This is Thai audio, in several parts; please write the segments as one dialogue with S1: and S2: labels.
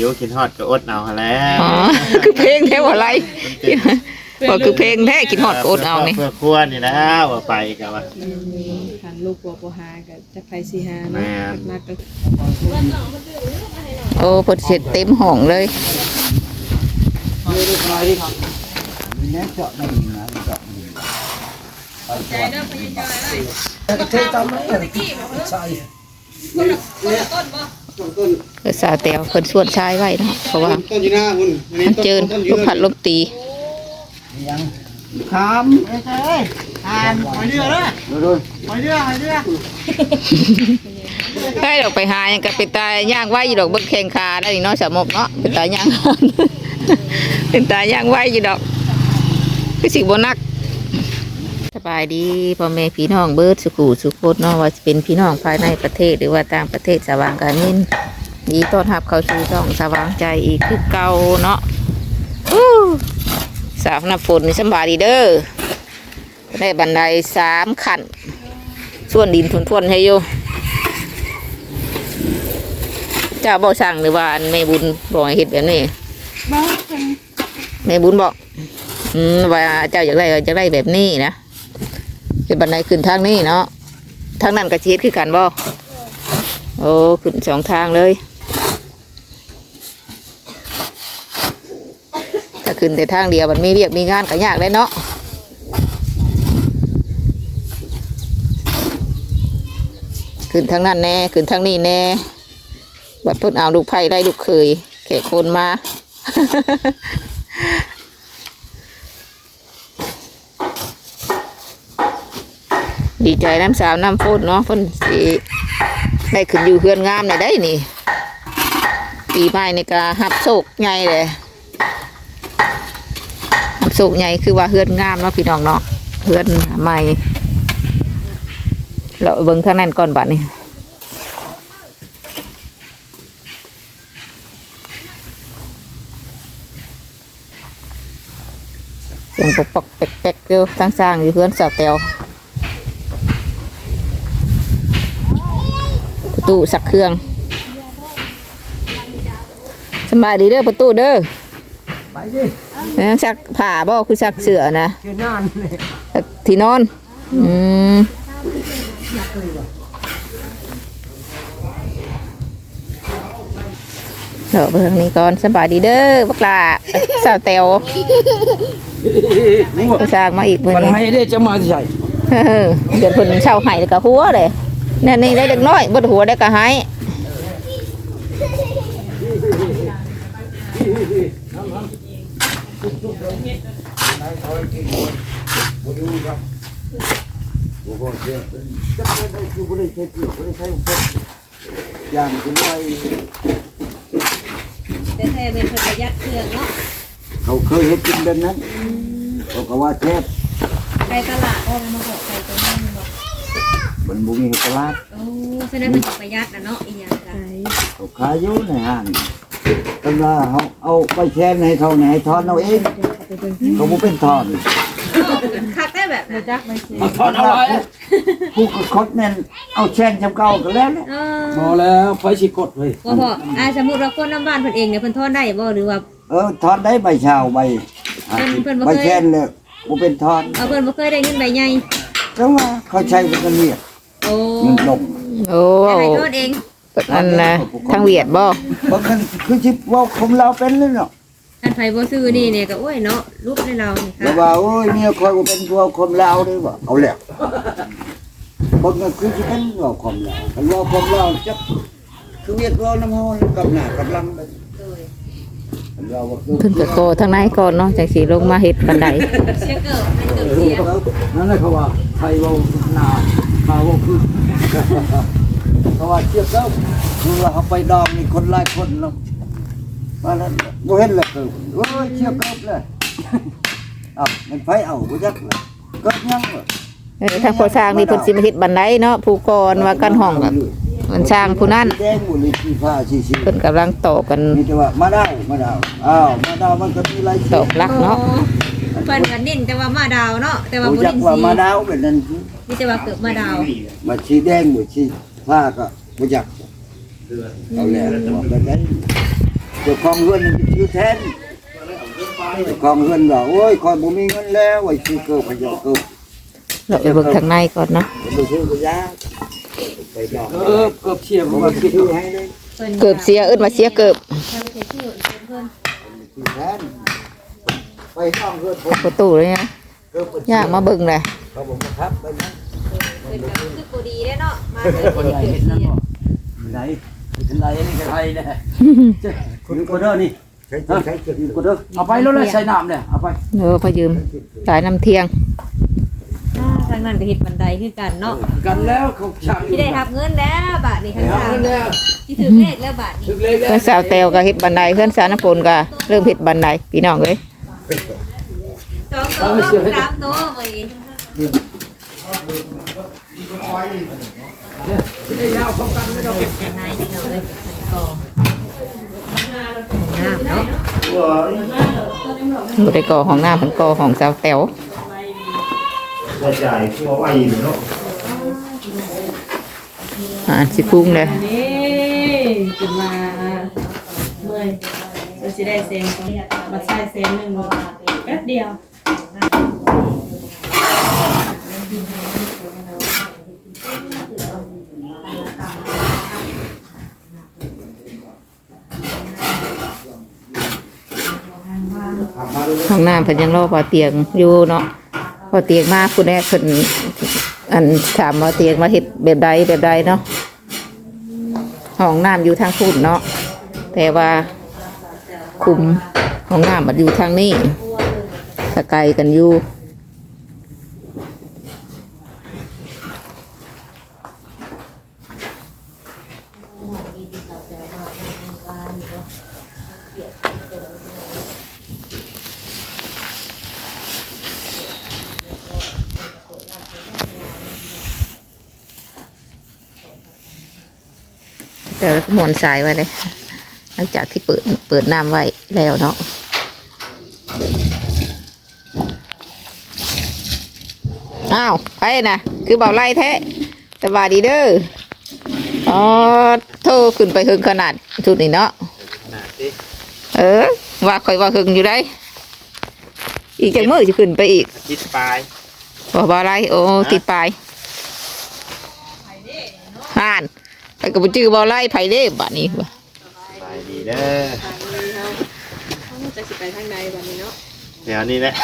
S1: เดี๋ยวกินฮอดก็อดเอาหั่นแหล้ว
S2: อ๋อคือเพลงแท้ว่าไรว่าคือเพลงแท้กินฮอดก็อดเอานี่
S1: เพื่อครัวนี่แล้วว่าไปก็ว่า
S3: หันลูกบัวบัวหากับจะไปสีหา
S1: แม่
S3: เนาะ
S1: น
S3: มากก็
S2: โอ้เพิ่นเสร็จเต็มห้องเลยเอ อสาวแตวเพิ่นสวนชายไว้เนาะเพราะว่า
S4: ต้นอยู่หน้าคุณ
S2: มันเจินลมพัดลมตี
S4: ขามเอ้ยขามหอยเรือนะหอยเรือหอยเรือ
S2: ได้ดอกไปหายังก็เป็นตาย่างไว้อยู่ดอกเบิ่งแข่งขาได้เนาะสามกเนาะเป็นตาย่างเป็นตาย่างไว้อยู่ดอกคือสิบ่นักส บายดีพ่อแม่พี่น้องเบิดสุขุสุขดเนาะว่าจะเป็นพี่น้องภายในประเทศหรือว่าต่างประเทศสว่างการมินดีต้อนรับเข้าสู่ช่องสว่างใจอีกคือเก่าเนาะอู้สาวน้ำฝนนี่สำบายดีเด้อได้บันไดสามขั้นส่วนดินทวนๆให้อยู่เจ้าบ่สั่งหรือว่าอันแม่บุญบอกให้เฮ็ดแบบนี้แม่บุญบอกอืมว่าเจ้าอยากได้ก็อยากได้แบบนี้นะ เป็นบันไดขึ้นทางนี้เนาะทางนั้นกระเชียดคือกันบ่โอ้ขึ้นสองทางเลย ถ้าขึ้นแต่ทางเดียวมันมีเรียกมีงานก็ยากเลยเนาะขึ้นทางนั้นแน่ขึ้นทางนี้แน่บัดเพิ่นเอาลูกไผ่ไล่ลูกเคยแขกคนมา ดีใจน้ำสาวน้ำฝนเนาะฝนสิได้ขึ้นอยู่เพื่อนงามในได้นี่ ปีใหม่นี่ก็หับโศกใหญ่เลยหับโศกใหญ่คือว่าเฮือนงามเนาะพี่น้องเนาะเฮือนใหม่เราเบิ่งข้างนั้นก่อนบัดนี้เสียงปกปกแป๊กๆอยู่ทั้งสร้างอยู่เฮือนสาวแตว ประ ตูสักเครื่องสำบายดีเด้อประตูเด้อ
S4: ไปดิ
S2: แล้วซักผ้าบ่คือซักเสื้อนะ
S4: เชื่อนานเลย
S2: ซักที่นอนอืมเดี๋ยวเบิ่งนี้ก่อนสำบายดีเด้อบักหลาสาวแตวไปสร้างมาอีกมื้อ
S4: มัน
S2: นี้
S4: ให้ได้จะมาใส่
S2: เออเดี๋ยวเพิ่นเช่าให้แล้วก็หัวเลย นั่นนี่ได้เด็กน้อยบ่หัวได้ก็ให้
S4: อย่างคุณไป
S3: แต่แท้เป็นเพิ่นประหยัดเครื่องเนาะ
S4: เขาเคยเห็นกินแบบนั้นเขาก็ว่าแทบ
S3: ไปตลาดออกมาบอกไปตรงนั้นบอก
S4: มันบุมีตลาด
S3: โอ้แสดงเป็นประหยัดนะเนาะอีหยังกัน
S4: เขาขายอยู่ในห้างตำราเขาเอาไปแช่ในเขาไหนทอนเอาเองเขาบุเป็นทอน
S3: คักได้แบบนะจักไปสิ
S4: ทอนเอาไว้ผู้กคดเนี่ยเอาแช่นจำเก่ากันแล้วเนี่ย
S3: เอ
S5: พ
S3: อ
S5: อแล้วไฟสิกดเลย
S3: บ่พออ่าสมมุติว่าคนน้ำบ้านเพิ่นเองเนี่ยเพิ่นทอนได้บ่หรือว่า
S4: เออทอนได้ใบชาวใบห้าสิบ
S3: เพิ่นบ่เคย
S4: ใบแช่นเนี่ยบุเป็นทอน
S3: เอาเพิ่นบ่เคยได้เงินใบใหญ่
S4: จังว่าเขาใช้เป็นเรียก
S3: โอ้
S4: เงินลง
S2: โอ้
S3: แต่ให้ทอนเอง
S2: อันน่ะทางเวียดบ่
S4: บางคนคือชิบว่าคมเราเป็นเลยเนาะ
S3: อันไผบ่ซื้อนี่เนี่ยก็โอ้ยเนาะรูปในเรานี่
S4: แล้ว
S3: ค่ะ
S4: ว่าโอ้ยเนี่ยคอยว่าเป็นตัวคมเราด้วยบ่เอาแล้วบางคนคือชิเป็นว่าคมเราคันว่าคมเราจักคือเวียดเราน้ำห้อนกับหน้ากับหลังไปคันว่าว่าคือ
S2: เพิ่นก็โกทางไหนก่อนเนาะจังสิลงมาเฮ็ดบันได
S3: เชื่อเกิดเป็นเกิดเสีย
S4: นั่นแหละเขาว่าไทยว่าหน้า มาว่าคือเขาว่าเทียบแล้วคือว่าเขาไปดองนี่คนหลายคนเนาะว่าแล้วบ่เห็นเลยคือโอ้ยเทียบกับเลยเอามันไฟเอาบ่จักเลยก็ยังเลย
S2: เออทางผู้สร้างนี่เพิ่นสิมาเฮ็ดบันไดเนาะผู้ก่อนว่ากันห้องแบบมันสร้างผู้นั้น
S4: แดงหมดเลยสีฟ้าสีสี
S2: เพิ่นกำลังต่อกัน
S4: มีแต่ว่ามาดาวมาดาวอ้าวมาดาวมันก็มีหลายสี
S2: ตอกลักเนาะ
S3: เพิ่นก็เน้นแต่ว่ามาดาวเนาะแต่ว่า
S4: รู้
S3: บ่
S4: จัก
S3: เน้น
S4: ว่า
S3: สี
S4: มาดาวเป็นนั้น
S3: มีแต่ว่าเกิดมาดาว
S4: มาสีแดงหรือสีฟ้าก็รู้จักเอาแล้วบอกแบบนั้นเจ้าของเฮือนนี่ชื่อแทนเจ้าของเฮือนว่าโอ้ยคอยบ่มีเงินแล้วไว้ซื้อเกิบขยอเกิบ
S2: เราไปเบิ่งทางในก่อนเนาะ
S4: บ่ซื้อก็ยาไปดอกเออเกิบเชียมมาคิดให้เลย
S2: เกือบเสียเอิ้นว่าเสียเกือบ
S4: ชื่อแทน ไปห้องเฮือนผม
S2: ประตูเลยนะ
S4: เกิบ
S2: ยากมาเบิ่งเลย
S4: เขาบอกว่าครับไปนะ
S3: เป็นก็รู้สึกบ่ดีเด้เนาะมาเลย
S4: คนไหนเห็นนั่นบ่ไหนคนไหนนี่ก็ไทยแน่คนก็เด้อนี่ใช้ใช้ก็เด้อเอาไปแล้วเลยใส่น้ำเนี่ยเอาไป
S2: เออพอยืมสายน้ำเที่ยง
S3: อ่าทางนั้นก็เฮ็ดบันไดคือกันเนาะ
S4: กันแล้วเขาชัก
S3: ที่ได้รับเงินแล้วบาทนี้ข้าง
S4: เอา
S3: ล่าง
S4: แล้ว
S3: ที่ถือเลขแล้วบาทนี้
S4: ถึงเลยแล้
S2: เพื่
S4: ว
S2: อนสาวแตวก็เฮ็ดบันไดเพื่อนสาวน้ำฝนก็เริ่มเฮ็ดบันไดพี่น้องเอ้ย
S3: สองตัวสามตัวไป
S4: ได้ยาวพร้อมกันไม่ต้อง
S3: นายนี่เนาะเลยก่อน้ำเนาะ
S2: บ่ได้ก่อห้องน้ำเพิ่นก่อห้องสาวแตว
S1: กระจายทั่วไว้เนาะ
S2: อ่าสิพุงเลย
S5: นี่จุดมาเมื่อย จะสิได้เซนมาใช้เซนหนึ่งแป๊บเดียว
S2: ห้องน้ำเพิ่นยังรอพอเตียงอยู่เนาะพอเตียงมาคุณแม่เพิ่นอันถามว่าเตียงมาเฮ็ดแบบใดแบบใดเนาะห้องน้ำอยู่ทางพุ่นเนาะแต่ว่า คุมห้องน้ำมันอยู่ทางนี้สกายกันอยู่แต่แล้วก็มวนสายไว้เลย ลังจากที่เปิดเปิดน้ำไว้แล้วเนาะอ้าวไปนะคือเบาไล่แท้สบายดีเด้ออ๋อโทรขึ้นไปหึงขนาดชุดนี้เนาะ
S1: ขนาดที่
S2: เออ ว่าคอยว่าหึงอยู่ได้ อีกจังมือจะขึ้นไปอีก
S1: อาทิตย์ปลาย
S2: บ่บ่อะไรโอ้ติดปลายห่านไปกับจื้อบ่ไล่ไผเด้บัดนี้ว่ะ
S1: สบายดี เด้อ
S5: จะสิไปทางใดแบบนี้เนาะ
S1: เดี๋ยวนี้แหละ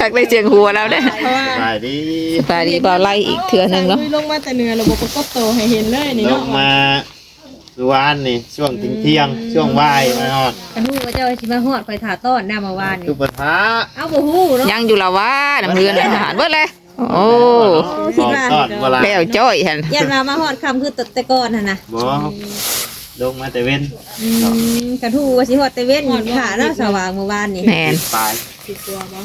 S2: คักได้เจียงหัวแล้วเด้
S5: เพราะว่า
S1: สบายดี
S2: ปลาดีบ่ไล่อีกเทื่อหนึงเนาะ
S5: ลงมาแต่เหนือระบบประกบโตให้เห็นเลยนี่
S1: ล
S5: เนาะ
S1: งมาสุวรรณนี่ช่วงเที่ยงๆช่วงบ่ายมาฮอด
S3: กันฮู้ว่าเจ้าสิมาฮอดคอยถ่าต้อนหน้าเมื่อวานนี่
S1: คือปะทะ
S3: เอาบ่ฮู้เนาะ
S2: ยังอยู่ละว่าน้ำเรือนอาหารเบิดเลยโอ้
S1: บอกตอนเวลา
S2: แล้วจ้อยหั่น
S3: ยันมามาฮอดคำคือตดแต่ก่อนหั่นน่ะ
S1: บ่ ลงมาแต่เว้น
S3: อืมกันฮู้ว่าสิฮอดแต่เว้นค่ะเนาะสว่างเมื่อวานนี่
S2: แม่น
S1: ปลาย
S5: ติดตัวบ่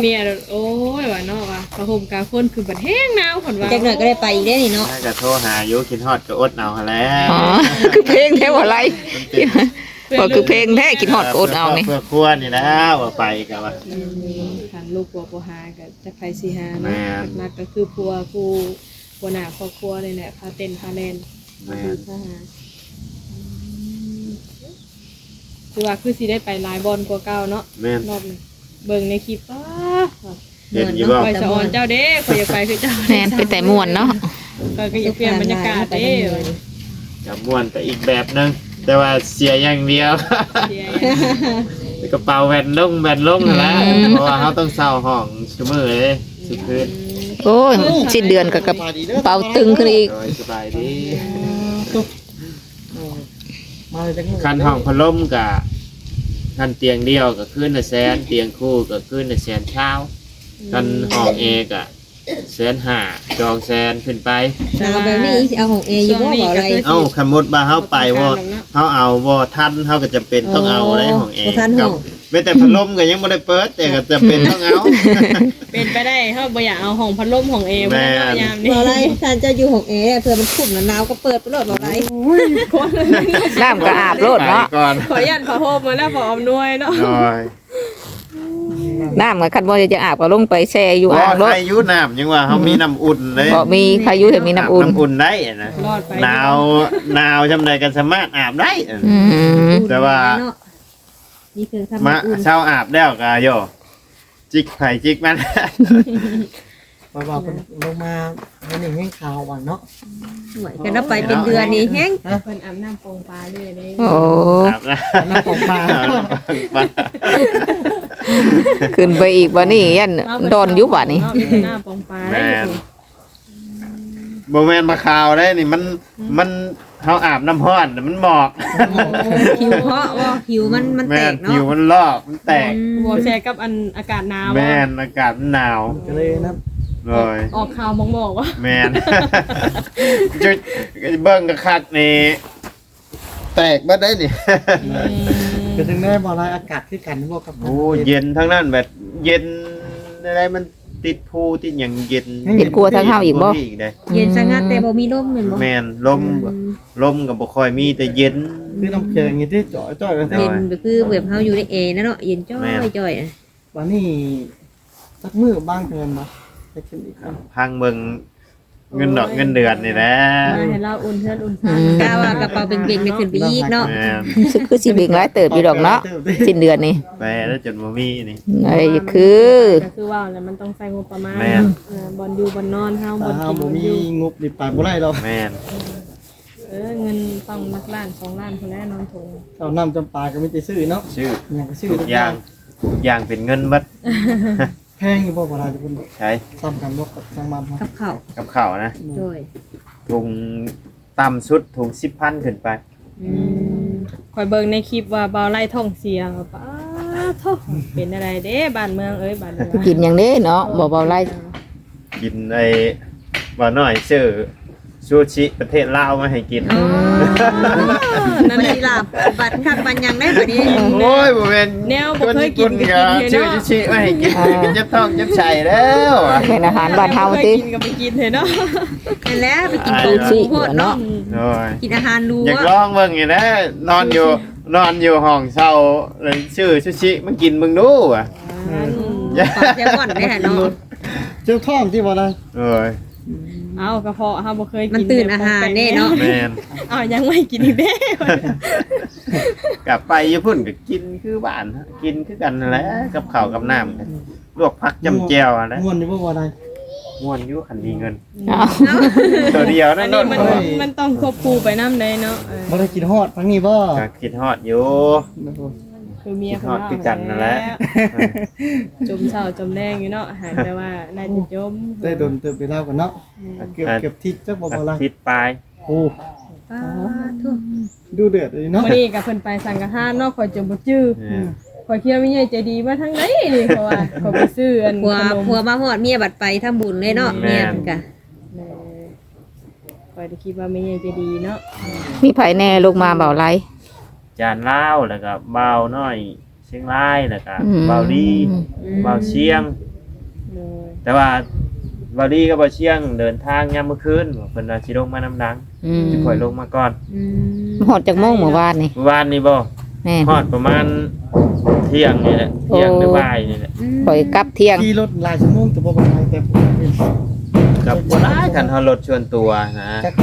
S5: เมียโอ้ยว่าเนาะว่าพระห่มกาคนคือบัดแห้งหนาวคนว่า
S3: จักหน่อยก็ได้ไปอีกได้อนี่เนาะ
S1: น่าจะโทรหาอยู่คิดฮอดก็อดเอาหั่นแหล้ว
S2: อ๋อคือเพลงแท้บ่ไล่บ่คือเพลงแท้กินฮอดก็อดเอานี่
S1: เพื่อครัวนี่นะว่าไปกับว่า
S5: คันลูกปัวปัวหากับจะไผสิหา
S1: แม่
S5: เนาะ
S1: น
S5: นักๆก็คือพัวผู้หัวหน้าครอบครัวนี่แหละพาเต้นพาเล่น
S1: แม่น
S5: พาหา คือว่าคือสิได้ไปหลายบอลกว่าเก่าเนาะ
S1: แม่น
S5: รอบนี้เบิ่งในคลิปป้า
S1: เห็นอยู่บ่
S5: คอยสะออนเจ้าเด้คอยอยากไปคือเจ้า
S2: แม่นไปแต่ม่วนเนาะ
S5: คอยก็อยากเปลี่ยนบรรยากาศเด้
S1: กับม่วนก็อีกแบบหนึงแต่ว่าเสียอย่างเดียว
S5: เสีย
S1: กระเป๋าแวนลงแวนลงนั่นแหละเพราะว่าเขาต้องเศร้าห้องชั่วมือเลยสุดคืน
S2: โอ้ยสิ้นเดือนก็กระเป๋าตึงขึ้นอีก
S1: โดยสบายดี
S4: มาจาก
S1: คันห้องพัดลมกับคันเตียงเดียวก็ขึ้นละแสนเตียงคู่ก็ขึ้นละแสนเช้าคันห้องเอกอะแสนห้าจองแสนขึ้นไป
S3: เอาแบบนี้สิเอาของเออยู่บ่บ่อะไร
S1: เอ้าคำมดมาเขาไปว่าเขาเอาว่าท่านเขาก็จะเป็นต้องเอาได้ห้องเอก
S3: บ่ทันห้อง
S1: ไม่แต่พัดลมก็ยังไม่ได้เปิด แต่ก็จะเป็นต้องเอา
S5: เป็นไปได้เขาบ่อยากเอาห้องพัดลมของเอ
S1: แม่
S5: ไว้เนาะยามนี้
S3: บ่อะไรท่านเจะอยู่ของเอเผื่อมันคุ้มหนาวก็เปิดไปโลดบ่อะไร
S2: น้ำก็อาบโลดเนาะ
S1: ไปก่อน
S5: ขอยันขอโฮมมาแล้วขออมนวยเนาะ
S1: หน่อย
S2: น้ำกับคันบ่จะอาบก็ลงไปแช่อยู่อ่างร
S1: ว่า
S2: ถ
S1: ใครอยุน้ำยังว่าเขามีน้ำอุ่นเลย
S2: บ่มีพายุแต่มีน้ำอุ่น
S1: น้ำอุ่นได้นะ
S5: รอดไป
S1: หนาวหนาวจำใดกันสามารถอาบได้อะ
S2: อืม
S1: แต่ว่า
S3: เนาะ นี่คือทำ
S1: มา
S3: อุ่น
S1: เช้าอาบแล้วก็โยจิกไผ่จิกมัน
S6: เพราะว่าเพิ่นลงมาเห็นเห็นข่าวว่าเนาะ
S3: สวยกันแล้วไปเป็นเดือนนี่แห้ง
S5: เพิ่นอาบน้ำโปงปลาด้วยเลย
S2: โอ้
S1: อาบนะ
S6: น้ำของปลา
S1: อาบน้ำปลา
S2: ขึ้นไปอีกบ่นี่ยันดอนอยู่บ่นี่
S5: เนาะมีแต่หน้าโปงปลาได้
S1: แม่
S5: อนยู่
S1: โมเมนมาข่าวได้นี่มันมัน เขาอาบน้ำห้อนแต่มันหมอก
S3: ผิวเพราะว่าผิวมันมันแต
S1: แม่น
S3: กเนาะ
S1: ผิวมันลอกมันแตก
S5: บ่แชร์กับอันอากาศหนาว
S1: แม่นอากาศมันหนาว
S6: ก็เลยนะ
S1: เลย
S5: ออกข่าวมองบอกว่า
S1: แมน จุดเบิ้งกระคักนี่แตกมาได้นี่
S6: ก็ถึงได้บ่ลายอากาศคือกันบ่กับ
S1: โอ้เย็นทั้งนั้นแบบเย็นอะไรมัน ติดภูติดอย่างเย็น
S2: เป็นกลัวทางเฮาอีกบ่
S1: มีได้
S3: เย็นสงัดแต่บ่มีลมเหมือนบ่
S1: แมนลมลมกับบ่ค่อยมีแต่เย็น
S6: คือน้ำแข็งอย่างที่จ่อยจ่อยกัน
S3: เย็นก็คือแบบเฮาอยู่ในแอร์นะเนาะเย็นจ้อ
S1: แม่
S3: ย
S1: น
S3: จ้อยอะ
S6: วันนี้สักมื้อบ้างเพิ่นบ่จะขึ้นอีกครับ
S1: พังเบิ่ง เงินดอกเงินเดือนนี่แหละ
S5: มาให้เราอุ่นเทือนอุ่นซ่าน
S3: กล้าว่ากระเป๋าเบ่งๆไม่ขึ้นไปอีกเนาะ
S1: แม่น
S2: คือคือสิเบ่งหลายเติบอยู่ดอกเนาะสิ้นเดือนนี่
S1: ไปแล้วจนบ่มีนี่
S2: ไอ้คือ
S5: ก็คือว่าแล้วมันต้องใส่งบประมาณ
S1: แม่น
S5: เออบอลอยู่บอลนอนเฮาบอล
S6: ถ้า
S5: กินบ
S6: บ่
S5: อล
S6: มี
S5: อยู่
S6: งบนี่ไปบ่ได้ดอก
S1: แม่น
S5: เออเงินต้องลักล้านสองล้านคนแรกนอนถง
S6: เอาน้ำจำปาก็มีแต่ซื้อเนาะ
S1: ชื่อ
S6: อย่างก็ซื้อ
S1: ทุกอย่างทุกอย่างเป็นเงินเบัด
S6: แพงอยู่บ่บ่ลายทุกคน
S1: ใช้
S6: ซ้ำกันบ่กับทางบ้านเฮา
S3: กับข้าว
S1: กับข้าวนะ
S3: จ้อย
S1: ถุงต่ำสุดถุงสิบพันขึ้นไป
S3: อืม
S5: คอยเบิ่งในคลิปว่าเบาไล่ท่องเสียป้าท่องเป็นอะไรเด้บ้านเมืองเอ้ยบ้านเมือง
S2: ไปกินอย่างนี้เนาะบ่เบาไล่
S1: กินไอ้บ่หน่อยซื้อซูชิประเทศลาวมาให้กิน
S3: อ๋อ นั่นสิล่ะบัตรคักบันยังได้บัดนี้
S1: โอ้ยบ่แม่น
S5: แนวบ่เคยกิน
S1: ค
S5: ก็
S1: น
S5: กิน
S1: ซื้อ
S5: เนาะ
S1: ซูชิมาให้กินกินจับท้องจับไส้แล้วอะ
S2: เป็นอาหารบ้านเฮา
S5: เคย
S2: ติ
S5: กินก็ไปกินเถอะเนาะ
S3: นั่นแหละไปกิน
S1: อ่า
S3: ตูชีโพดเนาะ
S1: โอ้ย
S3: กินอาหารรู้
S1: อยาก
S3: ว่า
S1: ลองเบิ่งนี่นะนอนอยู่นอนอยู่ห้องเช่าเลยชื่อซูชิมากินเบิ่งดูอะ
S3: ขอแซลมอนได้ฮะเนาะ
S6: เจ้าท้องที่บ่ลาย
S1: โอ้ย
S5: เอากระเพาะเฮาบ่เคยกิน
S3: มันตื่นอาหารแน่เนาะ
S1: แม่น
S5: เอายังไม่กินอีกเด้
S1: กลับไปญี่ปุ่นก็กินคือบ้านฮะกินคือกันนั่นแหละกับข้าวกับน้ำกันลวกผักจำแจ่วอะไร
S6: ม่วนอยู่บ่บ่ลาย
S1: ม่วนอยู่คันดีเงิน
S2: เอา
S1: ตัวเดียว
S5: อั
S1: นั่
S5: น
S1: น
S5: นี้
S1: โด
S5: มัน
S1: น
S5: มันต้องควบคู่ไปนำได้เนาะเออ
S6: บ่ได้กินฮอดทั้งนี้บ่
S1: ก็คิดฮอดอยู่
S5: คือเมีย
S1: คิดฮอดคือกันนั่นแหละ
S5: จมเช้าจมแรงอยู่เนาะหากแต่ว่าน่าจะจม
S6: ได้โดนเติบไปแล้วกันเนาะเกือบเกือบทิศจักบ่บ่ลาย
S1: อาทิตย์ปลาย
S6: โอ้
S3: ปาทุก
S6: ดูเดือดเลยเนาะ
S5: วันนี้กับเพิ่นไปสังฆทานเนาะข่อยจมบ่จื้อ
S1: เออ
S5: ข่อยคิดว่ามีใหญ่ใจดีมาทางไหนนี่เพราะว่าข่อยไปซื้ออัน
S3: ผัว
S5: ขนม
S3: ผัวมาฮอดเมียบัดไปทำบุญเลยเนาะเมียเพิ่นก็
S5: แม่ข่อยได้คิดว่ามีใหญ่ใจดีเนาะ
S2: มีไผแน่ลงมาเบาไล่
S1: จานลาวแล้วก็เบาน้อยเชียงรายแล้วก็
S2: อืม
S1: เบาดีเบาเชียง
S5: เลย
S1: แต่ว่าเบาดีกับเบาเชียงเดินทางยามมื้อคืนเพิ่นว่าสิลงมาน้ำดัง
S2: อืม
S1: สิค่อยลงมาก่อน
S3: อืม
S2: ฮอดจากโมงเมื่อวานนี่
S1: เมื่อวานนี้บ่
S2: แม่น
S1: ฮอดประมาณเที่ยงนี่แหละเที่ยงหรือบ่ายนี่แหละ
S2: ข่อยกลับเที่ยง
S6: ขี่รถหลายชั่วโมงแต่บ่บ่ลายแต่ผมเป็น
S1: กับบ่ได้คันเฮารถชวนตัวนะ
S6: จัก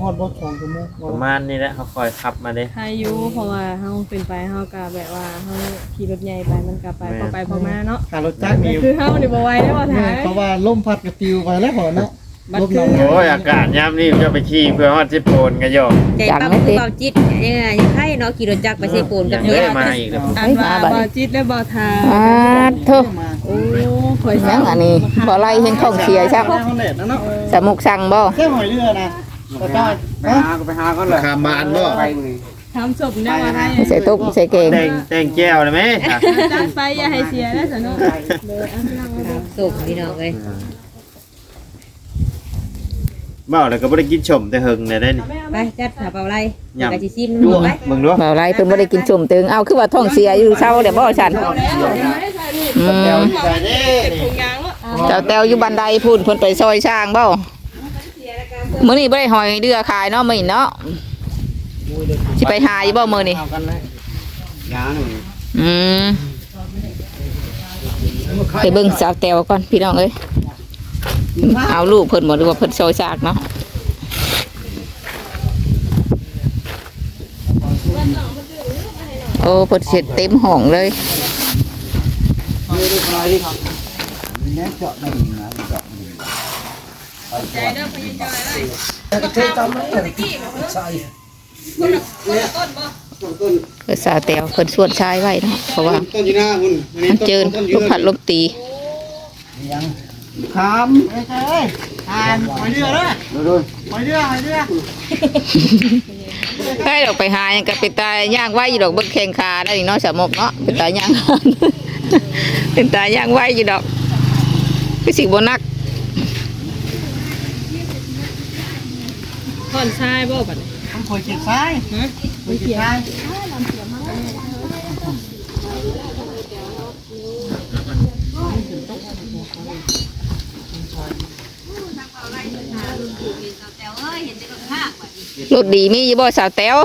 S6: ฮอดบ่2ชั่วโมง
S1: ประมาณนี้แหละเขาคอยขับมาเด้
S5: ถ้าอยู่เพราะว่าเฮาเป็นไปเฮาก็แบบว่าเฮาขี่รถใหญ่ไปมันก็ไป
S1: แม่
S5: พอไปพอมาเนาะ
S6: ค่ารถจักรนี่
S5: คือเฮานี่บ่ไหวได้บ่
S6: แม่
S5: ถ่าย
S6: เพราะว่าลมพัดกระปิวไปแล้วพอเนาะ
S5: บัด
S6: ลม
S5: คือ
S6: หนาว
S1: โอ้ยอากาศยามนี้จะไปขี่เพื่อฮอดสิโปนกันโย
S3: ใจปั๊บคือเบาจิตยังไงยังไข่เนาะขี่รถจักรไปใส่ปูนกับ
S1: ยัง
S3: เมี
S1: ไม่
S3: ย
S1: ได้มาอีกเลย
S5: อันว่าบ่จิตและบ่ทา
S2: อ่าโทษ
S5: โอ้ข่อย
S2: ยังอันนี้บ่ไล่เฮงท้องเสียช่าง
S6: ห้องเน็ตนะเนาะ
S2: สมุกสั่งบ่
S6: แค่หอยเรือนะ แต่ก็
S4: ไปหาก็ไปหาก็เลย
S1: คามบานบ่
S4: ไปนี่
S5: ทำศพได้บ่ได้
S2: ใส่ตุ๊กใส่เกง
S1: แต่งแต่งแก้วเลยไหม
S5: จัดไปอย่าให้เสียนะสนุกเลยอันนั่งไว้
S3: สุกพี่น้องเอ้ย
S1: เมาแล้วก็บ่ได้กินชมแต่เฮิงได้ได้นี่
S3: ไปจัดขาเปล่าไร
S1: ยำ
S3: กะสิซิม
S1: ดู
S3: ดูไป
S1: มึงดู
S2: เบาไล่เพิ่นบ่ได้กินชมตึงเอาคือว่าท้องเสียอยู่เช้าเดี๋ยวบ่ฉันอืม
S1: ใส่เด้
S5: ถุงยางแล้ว
S2: เจ้าแตวอยู่บันไดพุ่นเพิ่นไปซอยช่างเบ้า มื้อนี้บ่ได้หอยเดือขายเนาะมื้อนี้เนาะ สิไปหาอยู่บ่มื้อนี้
S4: เอากันเลยยาหนึ่ง
S2: อืมไปเบิ่งสาวแตวก่อนพี่น้องเอ้ยเอาลูกเพิ่นบ่หรือว่าเพิ่นโซยซากเนาะโอ้เพิ่นเสร็จเต็มห้องเลย
S4: แน่เจาะไม่นะเจาะไม่ ใจเด้อพยายาเลยก็เทตามเลยใช่
S2: เพิ่นสาวแตวเพิ่นสวนชายไว้เนาะเพราะว่า
S6: ต้นอยู่หน้าคุณ
S2: มันเจินล
S6: ยู่
S2: มพัดลมตี
S4: ยัง
S7: ถามเอ้ยอ่านไปเรื่อยเลย
S4: ดูดู
S7: ไปเรื่อยไปเรื่อย
S2: ใกล้ดอกไปหายังก็เป็นตายย่างไว้อยู่ดอกเบิ่งแข้งขาได้เนาะสมกเนาะเป็นตายย่างเป็นตาย่างไว้อยู่ดอกคือสิบนัก
S5: ผ่อนชายบ่บัดนี้
S7: ต้องคอยเขียนซ้ายฮะคอยเขียนซ้าย
S2: รถดีมีอยู่บ่สาวแต๋ว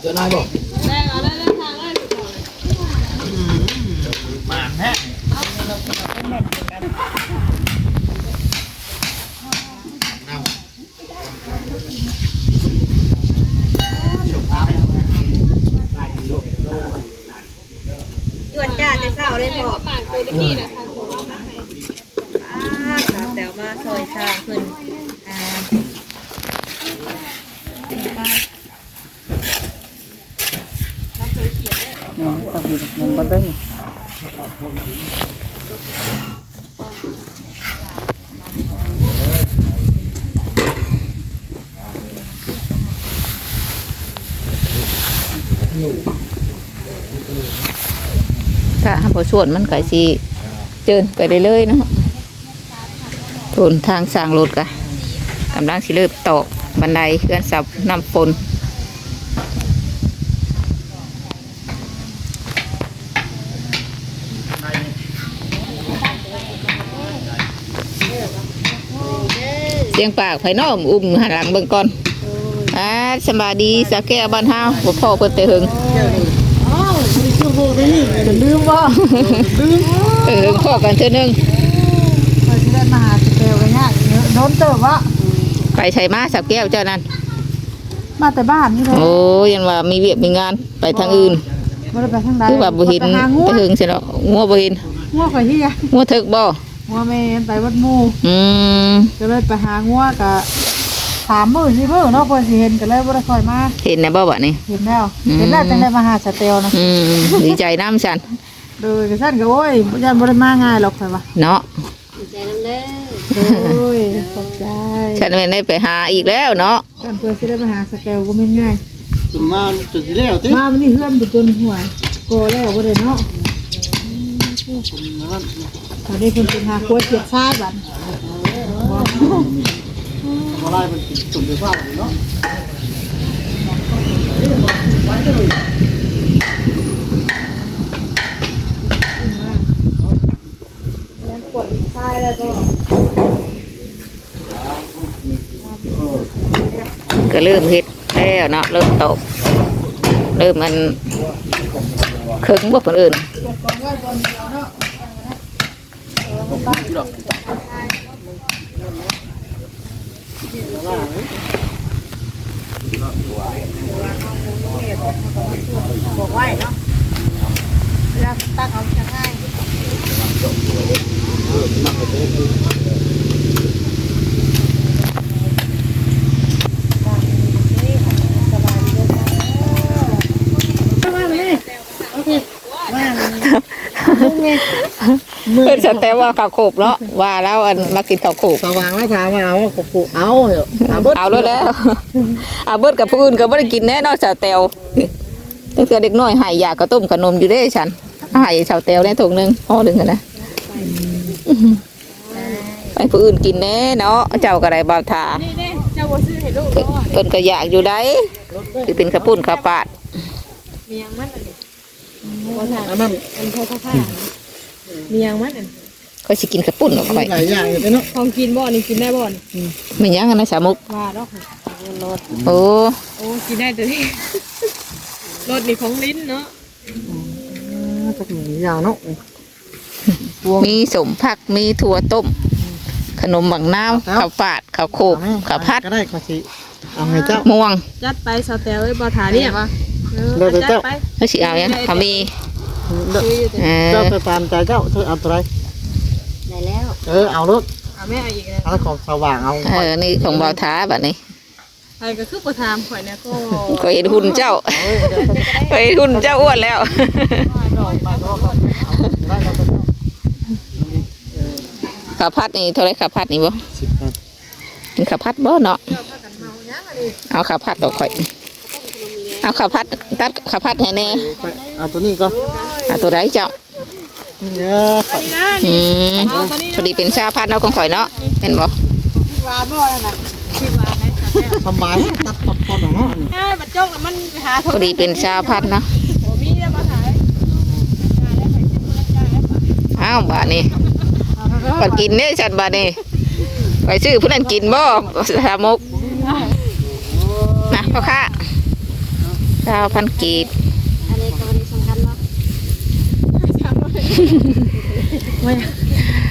S4: เจอนายบอก
S3: จวนจ้าจะเศร้าเลยพ่ อปากตัวนี้นะสาวแต๋วมาซอยสร้างเพิ่นอ่า
S7: มันบ่ได้
S2: ถ้าหาบ่ชวนมันก็สิเจินไปเรื่อยๆเนาะทุนทางสร้างรถกะกำลังสิเริ่มตอกบันไดเพื่อนสับน้ำฝนเสียงปากไผน้อมอุ้มหันหลังเบิ่งก่อนอ่าสบายดีสาแก้วบ้านเฮาบ่พ่อเพิ่นแต่หึง
S7: มีชื่อโบได้นี่จะลืมว่าลืม
S2: เออพ่อกันเท่านึง
S7: คอยสิได้มาหาสเกลกันยากเยอะโดนเติบวะ
S2: ไปใช้มาสับแก้วเจ้านั้น
S7: มาแต่บ้านนี่เลย
S2: โอ้ยันว่ามีเวียกมีงานไปทางอื่น
S7: บ่ได้ไปทางใด
S2: คือว่าบ่เห็น
S7: ไปหางัว
S2: ไปถึงใช่เนาะงัวบ่เห็น
S7: งัวข่อยที่ยะ
S2: งัวถึกบ่
S7: งัวแม่ไปวัดหมู่
S2: อืม
S7: ก็เลยไปหางัวกะ สามมื้อสี่มื้อเนาะเพิ่นสิเห็นก็เลยบ่ได้ค่อยมา
S2: เห็นนะบ่บัดนี้
S7: เห็นแล้ว
S2: อืม
S7: เห็นแล้วจังได้มาหาสเตลนะ
S2: อืมดีใจน้ำฉัน
S7: โดยกระสั่นก็โอ้ยยันบ่ได้มาง่ายหรอกข่อยว่า
S2: เนาะ
S7: โอ้ยขอบใจ
S2: ฉันไม่ได้ไปหาอีกแล้วเนาะ
S7: กันเพื่อสิได้มาหาสเกลก็ไม่ง่าย
S6: จุดมาจุดที่แล้วติ
S7: มามันนี่เฮือนไปจนหัวโกแล้วบ่ได้เนาะตอนนี้เพิ่นเป็นหาครัวเกียดซ่าบัด
S6: ทำอะไร มันจุดไปฟ้าเนาะ
S2: ก็เริ่มเฮ็ดแล้วเนาะเริ่มตกเริ่มมันเครึ่งบ่คนอื่น
S7: บอกไว้เนาะเวลาตักเอาจะง่าย
S2: เพิ่นสแต่ว่าข้าวโขบเนาะว่าแล้วอันมากินข้าวโขบ
S7: สว่างแล้วถามว่าเอาว่าปลูกเอาเหรอเอาเบิด
S2: เอาแล้วแล้วเอาเบิดกับผู้อื่นก็บ่ได้กินแน่เนอนสาวแตวตั้งแต่เด็กน้อยใหายยากระต้มขนมอยู่เด้ฉันใหายสาวแตวได้ถุงหนึงห่อหนึงอะนะไปผู้อื่นกินแน่เนาะเจ้าก็ได้บ่าวทา
S5: นี่เด้เจ้าบ่ซื้อให้ลูก
S2: เพิ่นก็อยากอยู่ได้สิเป็นข้าวปุ้นข้าวปาด
S5: มียังมันอันนี้
S7: อันนั้น
S5: มันพอผ้า มียังมันอัน
S2: ก็สิกินข้าวปุ้นออกไป
S7: หลายอย่างอยู่เนาะ
S5: ของกินบ่นี่กินได้บ่นี่
S2: ไม่ยังอะนะสามุก
S5: ว่าดอก
S2: โอ้
S5: โอ้กินได้ตัวนี้รถนี่ของลิ้นเนาะ
S6: จักหนียาวเนาะ
S2: มีสมผักมีถั่วต้ม ขนมบังนาวข้าวปาดข้าวโคกข้าวพัด
S6: ก็ได้ก็สิเอาให้เจ้า
S2: ม่วง
S5: จัดไปสาวแตวเอ้ยบ่ถาเนี่ยเออ
S6: เดี๋ยว
S5: จัด
S6: เจ้า
S5: ไป
S2: แล้วสิเอายังเขามี เออ
S6: เจ้าไปตามใจเจ้าเธอเอาตัวไร
S3: ได้แล้ว
S6: เออเอารถ
S5: เอาแม่เอาอีกแล้ว
S6: เอาของสว่างเอา
S2: เออนี่ของเบาท้าแบบนี้
S5: ใครก็คือบ่ถามข่อยเนี่ยก็
S2: ก็เห็นหุ่นเจ้าก็เห็นหุ่นเจ้าอ้วนแล้วข้าวพัดนี่เท่าไรข้าวพัดนี่บ่
S6: สิบครับ
S2: กินข้าวพัดบ่เนาะเอาข้าวพัดดอกข่อย เอาข้าวพัดตัดข้าวพัดให้แน่
S6: ไปเอาตัวนี้ก็
S2: เอาตัวไรเจ้า
S6: เนี่ย
S2: อืมพอดีเป็นชาพัดเนาะของข่อยเนาะเป็นบ่
S6: สบายตัดตัดตัดเนาะ
S5: เอ้ยมันจกแล้วมันไปหา
S2: พอดีเป็นชาพัดเนาะ
S5: บ่มีแล้วมาขาย
S2: อ้าวบาดนี้บัดกินเนี่ยฉันบาดนี้ไปซื้อผู้นั้นกินบ่สามกนะพ่อค้า เก้าพันกีบ
S3: อันนี้ก็ดีสำคัญเนาะ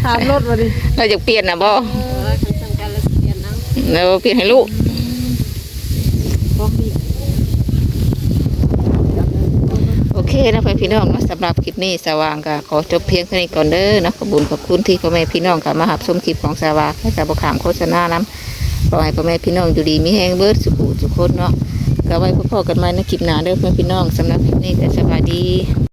S5: ถามรถมาดิ
S2: เราจะเปลี่ยนนะบ่
S3: เออคันสำคัญแล้วสิเปลี่ยนเอา
S2: เราเปลี่ยนให้ลูกโอเคนะพ่อพี่น้องเนาะสำหรับคลิปนี้สว่างก็ขอจบเพียงเท่านี้ก่อนเด้อเนาะขอบคุญขอบคุณที่พ่อแม่พี่น้องกับมาหับชมคลิปของสว่างให้กับบขามโฆษณานํขอให้พ่อแม่พี่น้องอยู่ดีมีแห้งเบิดสุขุสุขคนเนาะ ก็ไว้พบกันใหม่ในคลิปหน้าเด้อเพื่อนพี่น้องสำหรับคลิปนี้ก็สวัสดี